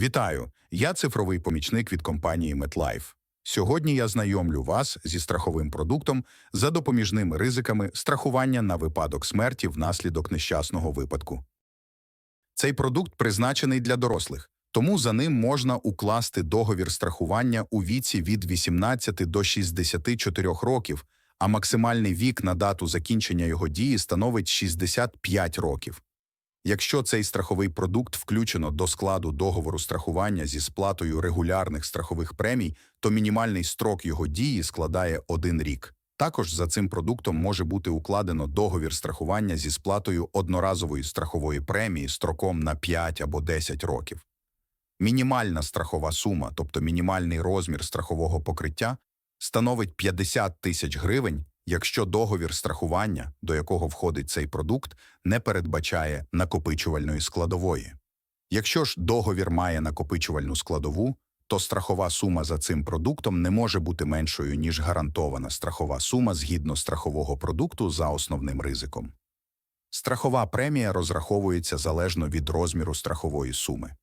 Вітаю! Я цифровий помічник від компанії MetLife. Сьогодні я знайомлю вас зі страховим продуктом за допоміжними ризиками страхування на випадок смерті внаслідок нещасного випадку. Цей продукт призначений для дорослих, тому за ним можна укласти договір страхування у віці від 18 до 64 років, а максимальний вік на дату закінчення його дії становить 65 років. Якщо цей страховий продукт включено до складу договору страхування зі сплатою регулярних страхових премій, то мінімальний строк його дії складає один рік. Також за цим продуктом може бути укладено договір страхування зі сплатою одноразової страхової премії строком на 5 або 10 років. Мінімальна страхова сума, тобто мінімальний розмір страхового покриття, становить 50 тисяч гривень, якщо договір страхування, до якого входить цей продукт, не передбачає накопичувальної складової. Якщо ж договір має накопичувальну складову, то страхова сума за цим продуктом не може бути меншою, ніж гарантована страхова сума згідно страхового продукту за основним ризиком. Страхова премія розраховується залежно від розміру страхової суми.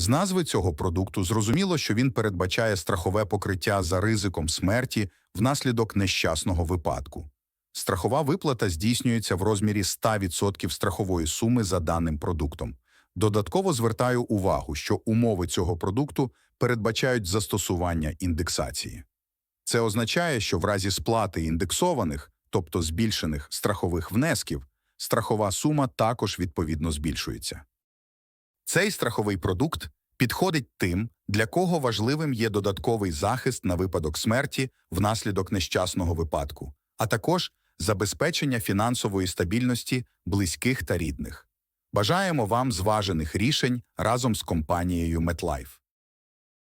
З назви цього продукту зрозуміло, що він передбачає страхове покриття за ризиком смерті внаслідок нещасного випадку. Страхова виплата здійснюється в розмірі 100% страхової суми за даним продуктом. Додатково звертаю увагу, що умови цього продукту передбачають застосування індексації. Це означає, що в разі сплати індексованих, тобто збільшених страхових внесків, страхова сума також відповідно збільшується. Цей страховий продукт підходить тим, для кого важливим є додатковий захист на випадок смерті внаслідок нещасного випадку, а також забезпечення фінансової стабільності близьких та рідних. Бажаємо вам зважених рішень разом з компанією MetLife.